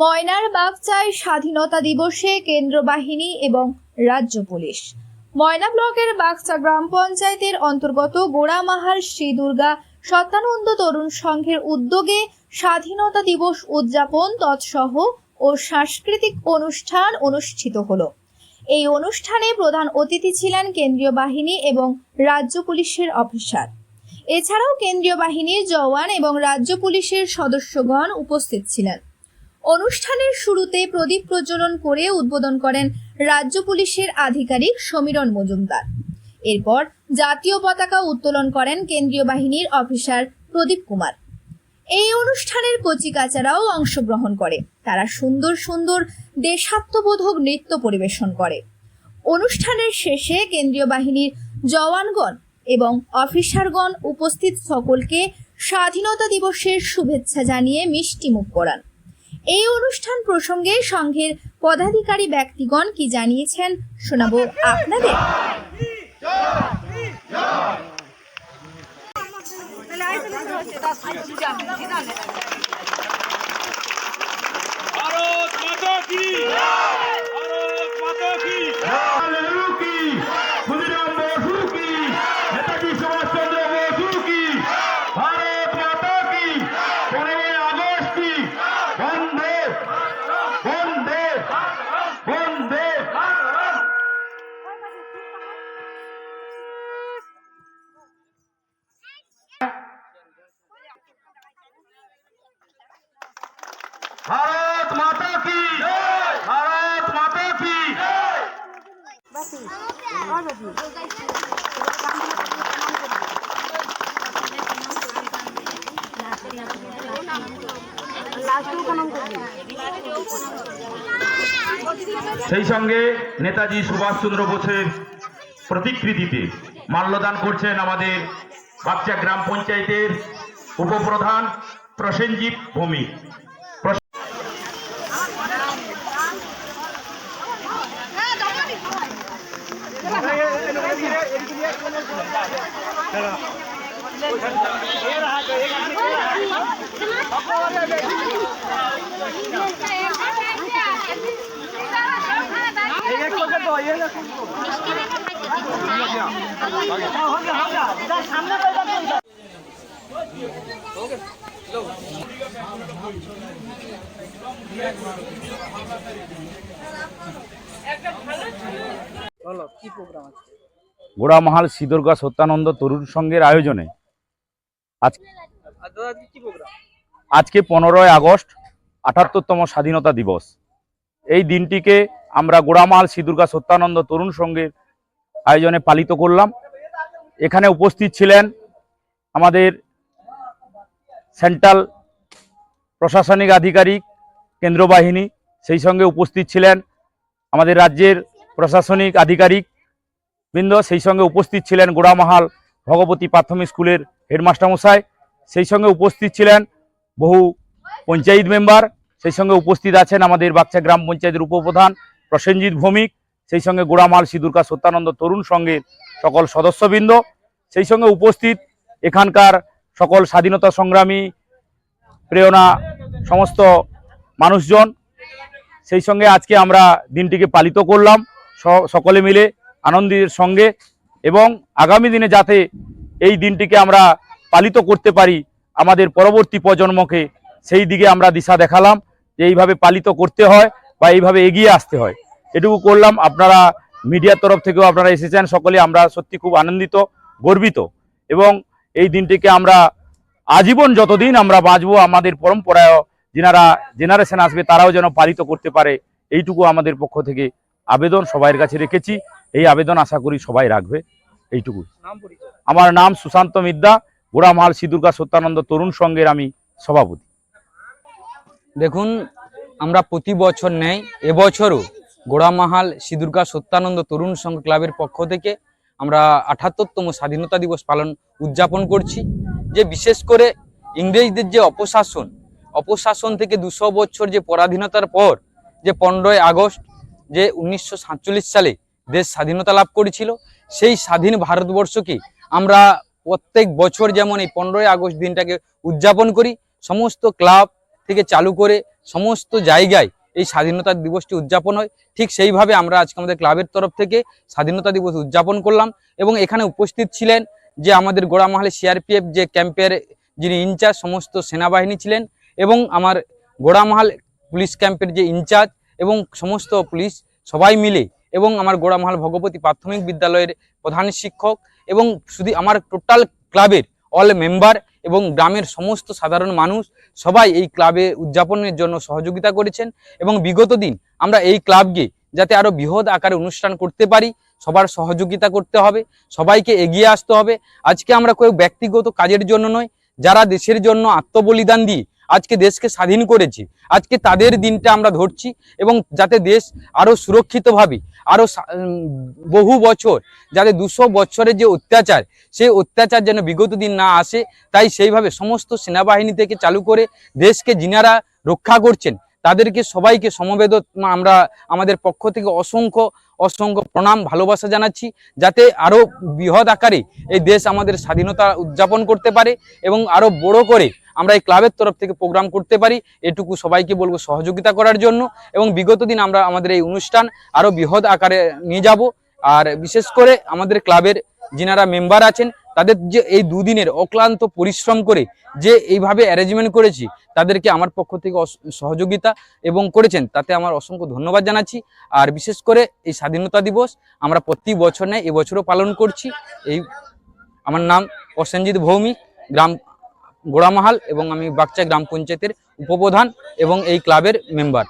ময়নার বাগচায় স্বাধীনতা দিবসে কেন্দ্র বাহিনী এবং রাজ্য পুলিশ। ময়না ব্লকের বাগচা গ্রাম পঞ্চায়েতের অন্তর্গত গোড়ামাহার শ্রী দুর্গা সত্যানন্দ তরুণ সংঘের উদ্যোগে স্বাধীনতা দিবস উদযাপন তৎসহ ও সাংস্কৃতিক অনুষ্ঠান অনুষ্ঠিত হলো। এই অনুষ্ঠানে প্রধান অতিথি ছিলেন কেন্দ্রীয় বাহিনী এবং রাজ্য পুলিশের অফিসার। এছাড়াও কেন্দ্রীয় বাহিনীর জওয়ান এবং রাজ্য পুলিশের সদস্যগণ উপস্থিত ছিলেন। অনুষ্ঠানের শুরুতে প্রদীপ প্রজ্বলন করে উদ্বোধন করেন রাজ্য পুলিশের আধিকারিক সমীরণ মজুমদার। এরপর জাতীয় পতাকা উত্তোলন করেন কেন্দ্রীয় বাহিনীর অফিসার প্রদীপ কুমার। এই অনুষ্ঠানের কচিকাচারাও অংশগ্রহণ করে। তারা সুন্দর সুন্দর দেশাত্মবোধক নৃত্য পরিবেশন করে। অনুষ্ঠানের শেষে কেন্দ্রীয় বাহিনীর জওয়ানগণ এবং অফিসারগণ উপস্থিত সকলকে স্বাধীনতা দিবসের শুভেচ্ছা জানিয়ে মিষ্টি মুখ করান। এই অনুষ্ঠান প্রসঙ্গে সংঘের পদাধিকারী ব্যক্তিগণ কি জানিয়েছেন শোনাব আপনাদের। ভারত মাতা কি ভারত মাতা কি নেহরু কি ক্ষুদিরাম বসু কি নেতাজি সুভাষচন্দ্র বসু কি ভারত মাতা কি পনেরোই আগস্ট কি বন্দে বন্দে বন্দে ভারত মাতা কি? ভারত মাতা কি? সেই সঙ্গে নেতাজি সুভাষচন্দ্র বোসের প্রতিকৃতিতে মাল্যদান করছেন আমাদের বাচ্চা গ্রাম পঞ্চায়েতের উপপ্রধান প্রসেনজিৎ ভৌমিক। বলো কি প্রোগ্রাম আছে? গোড়ামহাল সিদুর্গা সত্যানন্দ তরুণ সংঘের আয়োজনে আজ আজকে পনেরোই আগস্ট আটাত্তরতম স্বাধীনতা দিবস। এই দিনটিকে আমরা গোড়ামহাল সিদুর্গা সত্যানন্দ তরুণ সংঘের আয়োজনে পালিত করলাম। এখানে উপস্থিত ছিলেন আমাদের সেন্ট্রাল প্রশাসনিক আধিকারিক কেন্দ্র বাহিনী সেই সঙ্গে উপস্থিত ছিলেন আমাদের রাজ্যের প্রশাসনিক আধিকারিক বৃন্দ, সেই সঙ্গে উপস্থিত ছিলেন গোড়ামাহাল ভগবতী প্রাথমিক স্কুলের হেডমাস্টার মশাই সেই সঙ্গে উপস্থিত ছিলেন বহু পঞ্চায়েত মেম্বার, সেই সঙ্গে উপস্থিত আছেন আমাদের বাচ্চা গ্রাম পঞ্চায়েতের উপপ্রধান প্রসেনজিৎ ভৌমিক, সেই সঙ্গে গোড়ামাল সিদুর্কা সত্যানন্দ তরুণ সংঘের সকল সদস্যবৃন্দ, সেই সঙ্গে উপস্থিত এখানকার সকল স্বাধীনতা সংগ্রামী প্রেরণা সমস্ত মানুষজন, সেই সঙ্গে আজকে আমরা দিনটিকে পালিত করলাম সকলে মিলে আনন্দের সঙ্গে এবং আগামী দিনে যাতে এই দিনটিকে আমরা পালিত করতে পারি আমাদের পরবর্তী প্রজন্মকে, সেই দিকে আমরা দিশা দেখালাম যে এইভাবে পালিত করতে হয় বা এইভাবে এগিয়ে আসতে হয়। এটুকু করলাম। আপনারা মিডিয়ার তরফ থেকেও আপনারা এসেছেন সকলে। আমরা সত্যি খুব আনন্দিত, গর্বিত এবং এই দিনটিকে আমরা আজীবন যতদিন আমরা বাঁচবো, আমাদের পরম্পরায় যেনারা, জেনারেশন আসবে, তারাও যেন পালিত করতে পারে, এইটুকু আমাদের পক্ষ থেকে আবেদন সবাইয়ের কাছে রেখেছি। এই আবেদন আশা করি সবাই রাখবে। এইটুকু আমার নাম সুশান্ত মিদ্যা গোড়ামাল সিদুর্গা সত্যানন্দ তরুণ সংঘের আমি সভাপতি। দেখুন আমরা প্রতি বছর নেই এবছরও গোড়ামাহাল সিদুর্গা সত্যানন্দ তরুণ সংঘ ক্লাবের পক্ষ থেকে আমরা আঠাত্তরতম স্বাধীনতা দিবস পালন উদযাপন করছি যে বিশেষ করে ইংরেজদের যে অপশাসন অপশাসন থেকে দুশো বছর যে পরাধীনতার পর যে পনেরোই আগস্ট যে উনিশশো সাতচল্লিশ সালে দেশ স্বাধীনতা লাভ করেছিল। সেই স্বাধীন ভারতবর্ষকে আমরা প্রত্যেক বছর যেমন এই পনেরোই আগস্ট দিনটাকে উদযাপন করি, সমস্ত ক্লাব থেকে চালু করে সমস্ত জায়গায় এই স্বাধীনতা দিবসটি উদযাপন হয়। ঠিক সেইভাবে আমরা আজকে আমাদের ক্লাবের তরফ থেকে স্বাধীনতা দিবস উদযাপন করলাম এবং এখানে উপস্থিত ছিলেন যে আমাদের গোড়ামাহালে সিআরপিএফ যে ক্যাম্পের যিনি ইনচার্জ, সমস্ত সেনাবাহিনী ছিলেন এবং আমার গোড়ামাহাল পুলিশ ক্যাম্পের যে ইনচার্জ এবং সমস্ত পুলিশ সবাই মিলে এবং আমার গোড়ামাহাল ভগবতী প্রাথমিক বিদ্যালয়ের প্রধান শিক্ষক এবং শুধু আমার টোটাল ক্লাবের অল মেম্বার এবং গ্রামের সমস্ত সাধারণ মানুষ সবাই এই ক্লাবে উদযাপনের জন্য সহযোগিতা করেছেন এবং বিগত দিন আমরা এই ক্লাবকে যাতে আরও বৃহৎ আকারে অনুষ্ঠান করতে পারি, সবার সহযোগিতা করতে হবে, সবাইকে এগিয়ে আসতে হবে। আজকে আমরা কেউ ব্যক্তিগত কাজের জন্য নয়, যারা দেশের জন্য আত্মবলিদান দিয়ে আজকে দেশকে স্বাধীন করেছে। আজকে তাদের দিনটা আমরা ধরছি এবং যাতে দেশ আরও সুরক্ষিতভাবে আরও বহু বছর, যাতে দুশো বছরের যে অত্যাচার, সেই অত্যাচার যেন বিগত দিন না আসে, তাই সেইভাবে সমস্ত সেনাবাহিনী থেকে চালু করে দেশকে যিনারা রক্ষা করছেন, তাদেরকে সবাইকে সমবেত আমরা আমাদের পক্ষ থেকে অসংখ্য অসংখ্য প্রণাম, ভালোবাসা জানাচ্ছি, যাতে আরও বৃহৎ আকারে এই দেশ আমাদের স্বাধীনতা উদযাপন করতে পারে এবং আরও বড় করে আমরা এই ক্লাবের তরফ থেকে প্রোগ্রাম করতে পারি। এটুকু সবাইকে বলব সহযোগিতা করার জন্য এবং বিগত দিন আমরা আমাদের এই অনুষ্ঠান আরও বৃহৎ আকারে নিয়ে যাব। আর বিশেষ করে আমাদের ক্লাবের যিনারা মেম্বার আছেন, তাদের যে এই দুদিনের অক্লান্ত পরিশ্রম করে যে এইভাবে অ্যারেঞ্জমেন্ট করেছি, তাদেরকে আমার পক্ষ থেকে সহযোগিতা এবং করেছেন, তাতে আমার অসংখ্য ধন্যবাদ জানাচ্ছি। আর বিশেষ করে এই স্বাধীনতা দিবস আমরা প্রতি বছর নেয়, এবছরও পালন করছি। এই, আমার নাম প্রসেনজিৎ ভৌমিক, গ্রাম গোড়ামাহাল এবং আমি বাগচা গ্রাম পঞ্চায়েতের উপপ্রধান এবং এই ক্লাবের মেম্বার।